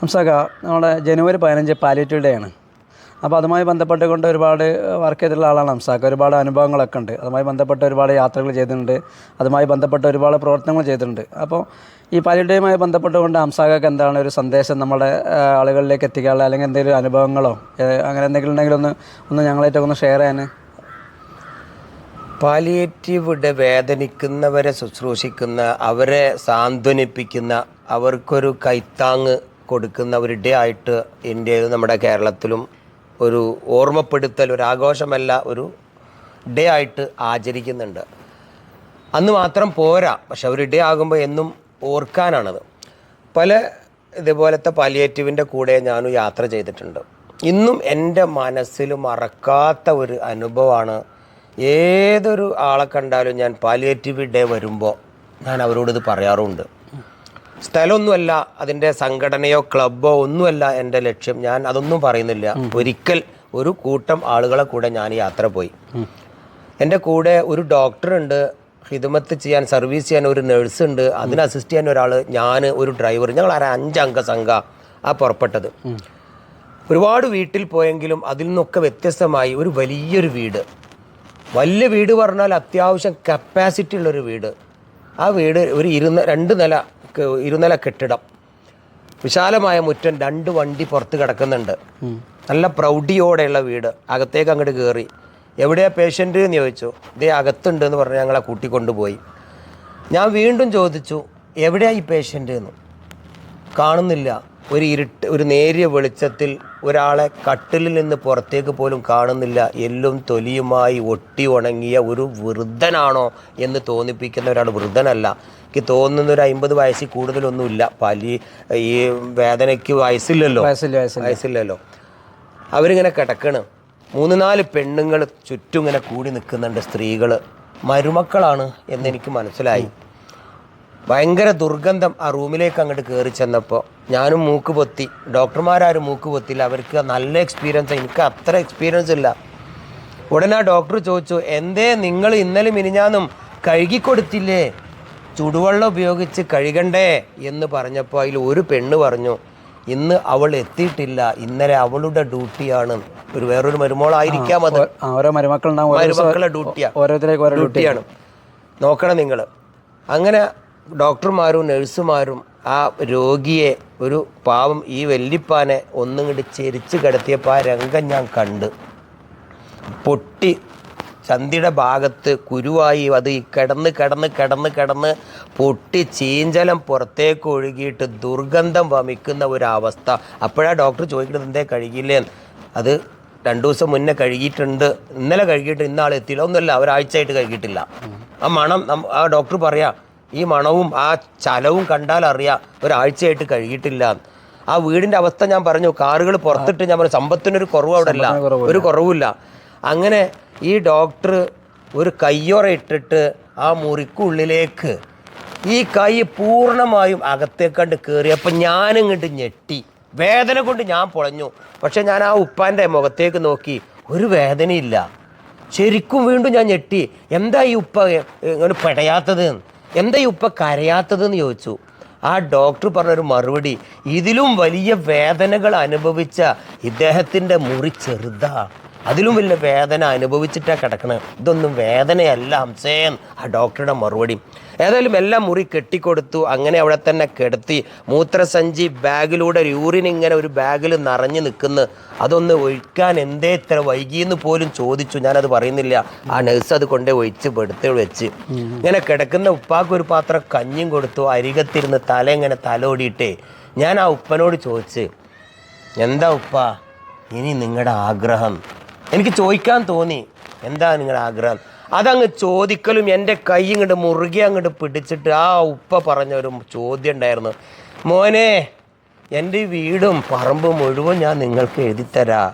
ഹംസാക്ക നമ്മുടെ ജനുവരി പതിനഞ്ച് palliative day ആണ്. അപ്പോൾ അതുമായി ബന്ധപ്പെട്ടുകൊണ്ട് ഒരുപാട് വർക്ക് ചെയ്തിട്ടുള്ള ആളാണ് ഹംസാക്ക ഒരുപാട് അനുഭവങ്ങളൊക്കെ ഉണ്ട്. അതുമായി ബന്ധപ്പെട്ട് ഒരുപാട് യാത്രകൾ ചെയ്തിട്ടുണ്ട്. അതുമായി ബന്ധപ്പെട്ട് ഒരുപാട് പ്രവർത്തനങ്ങൾ ചെയ്തിട്ടുണ്ട്. അപ്പോൾ ഈ പാലിയേറ്റീവുമായി ബന്ധപ്പെട്ട് ബന്ധപ്പെട്ടുകൊണ്ട് ഹംസാക്കക്ക് എന്താണ് ഒരു സന്ദേശം നമ്മുടെ ആളുകളിലേക്ക് എത്തിക്കാനുള്ള അല്ലെങ്കിൽ എന്തെങ്കിലും അനുഭവങ്ങളോ അങ്ങനെ എന്തെങ്കിലും ഉണ്ടെങ്കിൽ ഒന്ന് ഒന്ന് ഞങ്ങളായിട്ടൊക്കെ ഒന്ന് ഷെയർ ചെയ്യാൻ പാലിയേറ്റീവ് ഡേ വേദനിക്കുന്നവരെ ശുശ്രൂഷിക്കുന്ന അവരെ സാന്ത്വനിപ്പിക്കുന്ന അവർക്കൊരു കൈത്താങ് കൊടുക്കുന്ന ഒരു ഡേ ആയിട്ട് ഇന്ത്യയിൽ നമ്മുടെ കേരളത്തിലും ഒരു ഓർമ്മപ്പെടുത്തൽ ഒരു ആഘോഷമല്ല ഒരു ഡേ ആയിട്ട് ആചരിക്കുന്നുണ്ട്. അന്ന് മാത്രം പോരാ പക്ഷെ ഒരു ഡേ ആകുമ്പോൾ എന്നും ഓർക്കാനാണത്. പല ഇതുപോലത്തെ പാലിയേറ്റീവിന്റെ കൂടെ ഞാനും യാത്ര ചെയ്തിട്ടുണ്ട്. ഇന്നും എന്റെ മനസ്സിൽ മറക്കാത്ത ഒരു അനുഭവമാണ് ഏതൊരു ആളെ കണ്ടാലും ഞാൻ പാലിയേറ്റീവ് ഡേ വരുമ്പോൾ ഞാൻ അവരോട് ഇത് പറയാറുമുണ്ട് സ്ഥലമൊന്നുമല്ല അതിന്റെ സംഘടനയോ ക്ലബ്ബോ ഒന്നുമല്ല എന്റെ ലക്ഷ്യം. ഞാൻ അതൊന്നും പറയുന്നില്ല. ഒരിക്കൽ ഒരു കൂട്ടം ആളുകളെ കൂടെ ഞാൻ യാത്ര പോയി. എന്റെ കൂടെ ഒരു ഡോക്ടറുണ്ട് ഹിദമത്ത് ചെയ്യാൻ സർവീസ് ചെയ്യാൻ ഒരു നേഴ്സ് ഉണ്ട്. അതിന് അസിസ്റ്റ് ചെയ്യാൻ ഒരാൾ ഞാൻ ഒരു ഡ്രൈവർ ഞങ്ങൾ ആരെ അഞ്ചംഗ സംഘ ആ പുറപ്പെട്ടത്. ഒരുപാട് വീട്ടിൽ പോയെങ്കിലും അതിൽ നിന്നൊക്കെ വ്യത്യസ്തമായി ഒരു വലിയൊരു വീട്. വലിയ വീട് പറഞ്ഞാൽ അത്യാവശ്യം കപ്പാസിറ്റി ഉള്ളൊരു വീട്. ആ വീട് ഒരു ഇരുന്ന രണ്ട് നില ഇരുനില കെട്ടിടം. വിശാലമായ മുറ്റം രണ്ട് വണ്ടി പുറത്ത് കിടക്കുന്നുണ്ട്. നല്ല പ്രൗഢിയോടെയുള്ള വീട്. അകത്തേക്ക് അങ്ങോട്ട് കയറി എവിടെയാ പേഷ്യന്റ് എന്ന് ചോദിച്ചു. ഇതേ അകത്തുണ്ട് എന്ന് പറഞ്ഞ് ഞങ്ങളെ കൂട്ടിക്കൊണ്ടുപോയി. ഞാൻ വീണ്ടും ചോദിച്ചു എവിടെയാ ഈ പേഷ്യന്റ് എന്ന് കാണുന്നില്ല. ഒരു ഇരുട്ട് ഒരു നേരിയ വെളിച്ചത്തിൽ ഒരാളെ കട്ടിലിൽ നിന്ന് പുറത്തേക്ക് പോലും കാണുന്നില്ല. എല്ലും തൊലിയുമായി ഒട്ടി ഉണങ്ങിയ ഒരു വൃദ്ധനാണോ എന്ന് തോന്നിപ്പിക്കുന്ന ഒരാൾ വൃദ്ധനല്ല. എനിക്ക് തോന്നുന്ന ഒരു അമ്പത് വയസ്സിൽ കൂടുതലൊന്നുമില്ല. പലി ഈ വേദനയ്ക്ക് വയസ്സില്ലല്ലോ. വയസ്സില്ല വയസ്സില്ല. വയസ്സില്ലല്ലോ. അവരിങ്ങനെ കിടക്കണ്. മൂന്ന് നാല് പെണ്ണുങ്ങൾ ചുറ്റും ഇങ്ങനെ കൂടി നിൽക്കുന്നുണ്ട് സ്ത്രീകൾ മരുമക്കളാണ് എന്നെനിക്ക് മനസ്സിലായി. ഭയങ്കര ദുർഗന്ധം ആ റൂമിലേക്ക് അങ്ങോട്ട് കയറി ചെന്നപ്പോൾ ഞാനും മൂക്ക് പൊത്തി. ഡോക്ടർമാരാരും മൂക്ക് പൊത്തില്ല അവർക്ക് നല്ല എക്സ്പീരിയൻസ് എനിക്ക് അത്ര എക്സ്പീരിയൻസ് ഇല്ല. ഉടനെ ആ ഡോക്ടർ ചോദിച്ചു എന്തേ നിങ്ങൾ ഇന്നലെ മിനിഞ്ഞാന്നും കഴുകിക്കൊടുത്തില്ലേ? ചുടുവെള്ളം ഉപയോഗിച്ച് കഴുകണ്ടേ? എന്ന് പറഞ്ഞപ്പോൾ അതിൽ ഒരു പെണ്ണ് പറഞ്ഞു ഇന്ന് അവൾ എത്തിയിട്ടില്ല. ഇന്നലെ അവളുടെ ഡ്യൂട്ടിയാണ്. ഒരു വേറൊരു മരുമോളായിരിക്കാം അത്. ഓരോ മരുമക്കളുണ്ടാവും. ഓരോ ദിവസം ഡ്യൂട്ടിയാ. ഓരോരുത്തരേക്ക് ഓരോ ഡ്യൂട്ടിയാണ്. നോക്കണം നിങ്ങൾ. അങ്ങനെ ഡോക്ടർമാരും നഴ്സുമാരും ആ രോഗിയെ ഒരു പാവം ഈ വെല്ലിപ്പാനെ ഒന്നും കൂടി ചെരിച്ച് കിടത്തിയപ്പോൾ ആ രംഗം ഞാൻ കണ്ട്. പൊട്ടി ചന്തിയുടെ ഭാഗത്ത് കുരുവായി അത് കിടന്ന് കിടന്ന് കിടന്ന് കിടന്ന് പൊട്ടി ചീഞ്ചലം പുറത്തേക്ക് ഒഴുകിയിട്ട് ദുർഗന്ധം വമിക്കുന്ന ഒരവസ്ഥ. അപ്പോഴാ ഡോക്ടർ ചോദിക്കുന്നത് എന്തേ കഴുകിയില്ലേ അത് രണ്ടു ദിവസം മുന്നേ കഴുകിയിട്ടുണ്ട്. ഇന്നലെ കഴുകിയിട്ട് ഇന്നാൾ എത്തിയില്ല ഒന്നുമല്ല ഒരാഴ്ചയായിട്ട് കഴുകിയിട്ടില്ല. ആ മണം ആ ഡോക്ടർ പറയാ ഈ മണവും ആ ചലവും കണ്ടാൽ അറിയാം ഒരാഴ്ചയായിട്ട് കഴുകിയിട്ടില്ല ആ വീടിന്റെ അവസ്ഥ ഞാൻ പറഞ്ഞു കാറുകൾ പുറത്തിട്ട് ഞാൻ പറഞ്ഞു സമ്പത്തിനൊരു കുറവ് അവിടെ ഇല്ല. ഒരു കുറവില്ല അങ്ങനെ ഈ ഡോക്ടർ ഒരു കയ്യോറ ഇട്ടിട്ട് ആ മുറിക്കുള്ളിലേക്ക് ഈ കൈ പൂർണമായും അകത്തേക്കണ്ട് കയറിയപ്പോൾ ഞാനിങ്ങോട്ട് ഞെട്ടി. വേദന കൊണ്ട് ഞാൻ പൊളഞ്ഞു. പക്ഷെ ഞാൻ ആ ഉപ്പാന്റെ മുഖത്തേക്ക് നോക്കി. ഒരു വേദനയില്ല. ശരിക്കും വീണ്ടും ഞാൻ ഞെട്ടി. എന്താ ഈ ഉപ്പ ഇങ്ങനെ പെടയാത്തത്? എന്താ ഉപ്പ കരയാത്തത് എന്ന് ചോദിച്ചു. ആ ഡോക്ടർ പറഞ്ഞൊരു മറുപടി ഇതിലും വലിയ വേദനകൾ അനുഭവിച്ച ഇദ്ദേഹത്തിന്റെ മുറി ചെറുതാ. അതിലും വലിയ വേദന അനുഭവിച്ചിട്ടാണ് കിടക്കണത് ഇതൊന്നും വേദനയല്ല ഹംസേൻ ആ ഡോക്ടറുടെ മറുപടി. ഏതായാലും എല്ലാം മുറി കെട്ടിക്കൊടുത്തു. അങ്ങനെ അവിടെ തന്നെ കിടത്തി. മൂത്രസഞ്ചി ബാഗിലൂടെ യൂറിൻ ഇങ്ങനെ ഒരു ബാഗിൽ നിറഞ്ഞു നിൽക്കുന്നു. അതൊന്ന് ഒഴിക്കാൻ എന്തേ ഇത്ര വൈകിയെന്ന് പോലും ചോദിച്ചു. ഞാനത് പറയുന്നില്ല. ആ നഴ്സ് അത് കൊണ്ടേ ഒഴിച്ച് പെടുത്ത് വെച്ച്. ഇങ്ങനെ കിടക്കുന്ന ഉപ്പാക്ക് ഒരു പാത്രം കഞ്ഞും കൊടുത്തു. അരികത്തിരുന്ന് തല ഇങ്ങനെ തലോടിയിട്ടേ ഞാൻ ആ ഉപ്പനോട് ചോദിച്ച് എന്താ ഉപ്പ? ഇനി നിങ്ങളുടെ ആഗ്രഹം എനിക്ക് ചോദിക്കാൻ തോന്നി. എന്താ നിങ്ങളുടെ ആഗ്രഹം? അതങ്ങ് ചോദിക്കലും എന്റെ കൈ ഇങ്ങോട്ട് മുറുകെ അങ്ങോട്ട് പിടിച്ചിട്ട് ആ ഉപ്പ പറഞ്ഞ ഒരു ചോദ്യം ഉണ്ടായിരുന്നു. മോനെ എന്റെ വീടും പറമ്പും മുഴുവൻ ഞാൻ നിങ്ങൾക്ക് എഴുതിത്തരാ.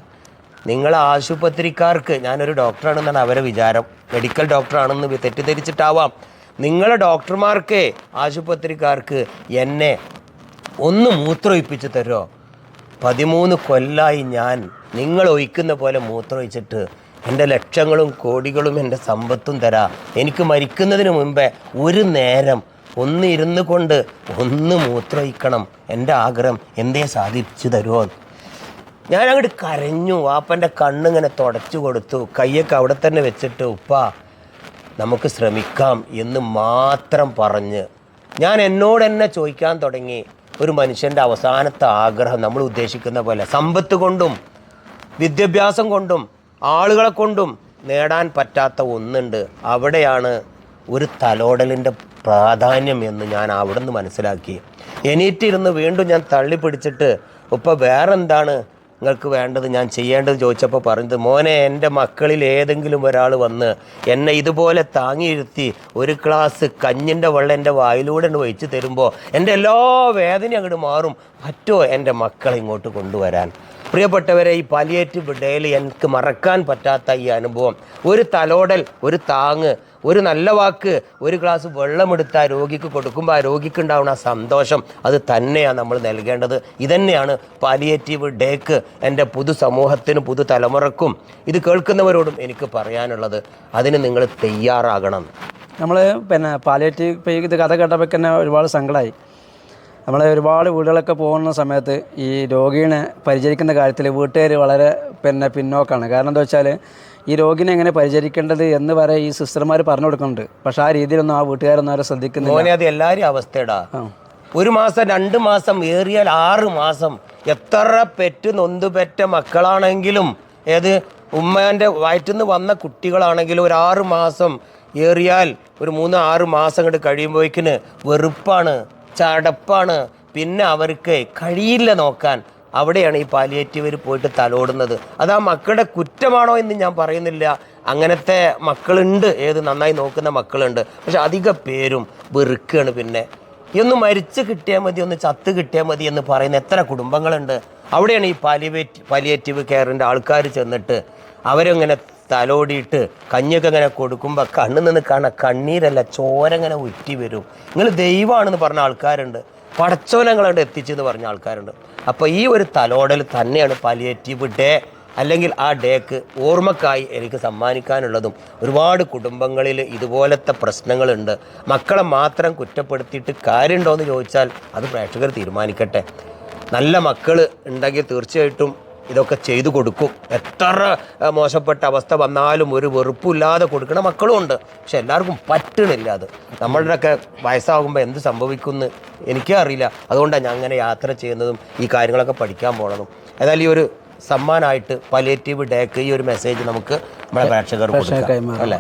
നിങ്ങൾ ആശുപത്രിക്കാർക്ക് ഞാനൊരു ഡോക്ടറാണെന്നാണ് അവരെ വിചാരം. മെഡിക്കൽ ഡോക്ടറാണെന്ന് തെറ്റിദ്ധരിച്ചിട്ടാവാം. നിങ്ങളെ ഡോക്ടർമാർക്ക് ആശുപത്രിക്കാർക്ക് എന്നെ ഒന്ന് മൂത്രമൊഴിപ്പിച്ച് തരുമോ പതിമൂന്ന് കൊല്ലായി ഞാൻ നിങ്ങൾ ഒഴിക്കുന്ന പോലെ മൂത്രം ഒഴിച്ചിട്ട് എന്റെ ലക്ഷങ്ങളും കോടികളും എന്റെ സമ്പത്തും തരാ. എനിക്ക് മരിക്കുന്നതിന് മുമ്പേ ഒരു നേരം ഒന്ന് ഇരുന്ന് കൊണ്ട് ഒന്ന് മൂത്രയിക്കണം എന്റെ ആഗ്രഹം എന്തേ സാധിച്ചു തരുമോ ഞാൻ അങ്ങോട്ട് കരഞ്ഞു. വാപ്പന്റെ കണ്ണിങ്ങനെ തുടച്ചു കൊടുത്തു. കയ്യൊക്കെ അവിടെ തന്നെ വെച്ചിട്ട് ഉപ്പ നമുക്ക് ശ്രമിക്കാം എന്ന് മാത്രം പറഞ്ഞ് ഞാൻ എന്നോട് തന്നെ ചോദിക്കാൻ തുടങ്ങി. ഒരു മനുഷ്യന്റെ അവസാനത്തെ ആഗ്രഹം നമ്മൾ ഉദ്ദേശിക്കുന്ന പോലെ സമ്പത്ത് കൊണ്ടും വിദ്യാഭ്യാസം കൊണ്ടും ആളുകളെ കൊണ്ടും നേടാൻ പറ്റാത്ത ഒന്നുണ്ട്. അവിടെയാണ് ഒരു തലോടലിന്റെ പ്രാധാന്യം എന്ന് ഞാൻ അവിടെ നിന്ന് മനസ്സിലാക്കി. എണീറ്റിരുന്ന് വീണ്ടും ഞാൻ തള്ളി പിടിച്ചിട്ട് ഇപ്പം വേറെന്താണ് നിങ്ങൾക്ക് വേണ്ടത്? ഞാൻ ചെയ്യേണ്ടത്? ചോദിച്ചപ്പോൾ പറഞ്ഞത് മോനെ എന്റെ മക്കളിൽ ഏതെങ്കിലും ഒരാൾ വന്ന് എന്നെ ഇതുപോലെ താങ്ങിയിരുത്തി ഒരു ക്ലാസ് കഞ്ഞിന്റെ വെള്ളം എന്റെ വായിലൂടെ വഹിച്ച് തരുമ്പോൾ എന്റെ എല്ലാ വേദനയും അങ്ങോട്ട് മാറും. പറ്റുമോ എന്റെ മക്കളെ ഇങ്ങോട്ട് കൊണ്ടുവരാൻ? പ്രിയപ്പെട്ടവരെ ഈ പാലിയേറ്റീവ് ഡേയിൽ എനിക്ക് മറക്കാൻ പറ്റാത്ത ഈ അനുഭവം. ഒരു തലോടൽ ഒരു താങ്ങ് ഒരു നല്ല വാക്ക് ഒരു ഗ്ലാസ് വെള്ളമെടുത്ത് ആ രോഗിക്ക് കൊടുക്കുമ്പോൾ ആ രോഗിക്ക് ഉണ്ടാവുന്ന ആ സന്തോഷം അത് തന്നെയാണ് നമ്മൾ നൽകേണ്ടത്. ഇതന്നെയാണ് പാലിയേറ്റീവ് ഡേക്ക് എന്റെ പുതു സമൂഹത്തിനും പുതു തലമുറക്കും ഇത് കേൾക്കുന്നവരോടും എനിക്ക് പറയാനുള്ളത്. അതിന് നിങ്ങൾ തയ്യാറാകണം. നമ്മൾ പിന്നെ പാലിയേറ്റീവ് ഇത് കഥ കേട്ടപ്പോൾ തന്നെ ഒരുപാട് സങ്കടമായി നമ്മൾ ഒരുപാട് വീടുകളൊക്കെ പോകുന്ന സമയത്ത് ഈ രോഗീനെ പരിചരിക്കുന്ന കാര്യത്തിൽ വീട്ടുകാർ വളരെ പിന്നെ പിന്നോക്കാണ്. കാരണം എന്താ വെച്ചാൽ ഈ രോഗിനെ എങ്ങനെ പരിചരിക്കേണ്ടത് എന്ന് വരെ ഈ സിസ്റ്റർമാർ പറഞ്ഞു കൊടുക്കുന്നുണ്ട്. പക്ഷെ ആ രീതിയിലൊന്നും ആ വീട്ടുകാരൊന്നും അവരെ ശ്രദ്ധിക്കുന്നില്ല. അത് എല്ലാവരും അവസ്ഥയടാ ഒരു മാസം രണ്ട് മാസം ഏറിയാൽ ആറ് മാസം എത്ര പെറ്റ് നൊന്ത് പെറ്റ മക്കളാണെങ്കിലും ഏത് ഉമ്മേന്റെ വയറ്റിൽ നിന്ന് വന്ന കുട്ടികളാണെങ്കിലും ഒരു ആറ് മാസം ഏറിയാൽ ഒരു മൂന്ന് ആറ് മാസം കണ്ട് കഴിയുമ്പോഴേക്കിന് വെറുപ്പാണ്. ചടപ്പാണ്. പിന്നെ അവർക്ക് കഴിയില്ല നോക്കാൻ. അവിടെയാണ് ഈ പാലിയേറ്റീവർ പോയിട്ട് തലോടുന്നത്. അത് ആ മക്കളുടെ കുറ്റമാണോ എന്ന് ഞാൻ പറയുന്നില്ല. അങ്ങനത്തെ മക്കളുണ്ട്. ഏത് നന്നായി നോക്കുന്ന മക്കളുണ്ട്. പക്ഷെ അധിക പേരും വെറുക്കുകയാണ് പിന്നെ. ഒന്ന് മരിച്ചു കിട്ടിയാൽ മതി ഒന്ന് ചത്ത് കിട്ടിയാൽ മതി എന്ന് പറയുന്ന എത്ര കുടുംബങ്ങളുണ്ട്. അവിടെയാണ് ഈ പാലിയേറ്റ് പാലിയേറ്റീവ് കെയറിന്റെ ആൾക്കാർ ചെന്നിട്ട് അവരങ്ങനെ തലോടിയിട്ട് കഞ്ഞൊക്കെ ഇങ്ങനെ കൊടുക്കുമ്പോൾ കണ്ണിൽ നിന്ന് കാണാൻ കണ്ണീരല്ല ചോര ഇങ്ങനെ ഉറ്റി വരും. നിങ്ങൾ ദൈവമാണെന്ന് പറഞ്ഞ ആൾക്കാരുണ്ട്. പടച്ചോലങ്ങളുണ്ട് എത്തിച്ചെന്ന് പറഞ്ഞ ആൾക്കാരുണ്ട്. അപ്പോൾ ഈ ഒരു തലോടൽ തന്നെയാണ് പാലിയേറ്റീവ് ഡേ അല്ലെങ്കിൽ ആ ഡേക്ക് ഓർമ്മക്കായി എനിക്ക് സമ്മാനിക്കാനുള്ളതും. ഒരുപാട് കുടുംബങ്ങളിൽ ഇതുപോലത്തെ പ്രശ്നങ്ങളുണ്ട്. മക്കളെ മാത്രം കുറ്റപ്പെടുത്തിയിട്ട് കാര്യമുണ്ടോ എന്ന് ചോദിച്ചാൽ അത് പ്രേക്ഷകർ തീരുമാനിക്കട്ടെ. നല്ല മക്കൾ ഉണ്ടെങ്കിൽ തീർച്ചയായിട്ടും ഇതൊക്കെ ചെയ്തു കൊടുക്കും. എത്ര മോശപ്പെട്ട അവസ്ഥ വന്നാലും ഒരു വെറുപ്പില്ലാതെ കൊടുക്കണ മക്കളും ഉണ്ട്. പക്ഷെ എല്ലാവർക്കും പറ്റണില്ല അത്. നമ്മളുടെയൊക്കെ വയസ്സാകുമ്പോൾ എന്ത് സംഭവിക്കുമെന്ന് എനിക്കേ അറിയില്ല. അതുകൊണ്ടാണ് ഞാൻ അങ്ങനെ യാത്ര ചെയ്യുന്നതും ഈ കാര്യങ്ങളൊക്കെ പഠിക്കാൻ പോണതും. എന്നാൽ ഈ ഒരു സമ്മാനമായിട്ട് പലേറ്റീവ് ഡേക്ക് ഈ ഒരു മെസ്സേജ് നമുക്ക് നമ്മുടെ പ്രേക്ഷകർ കൊടുക്കാം. അല്ലേ?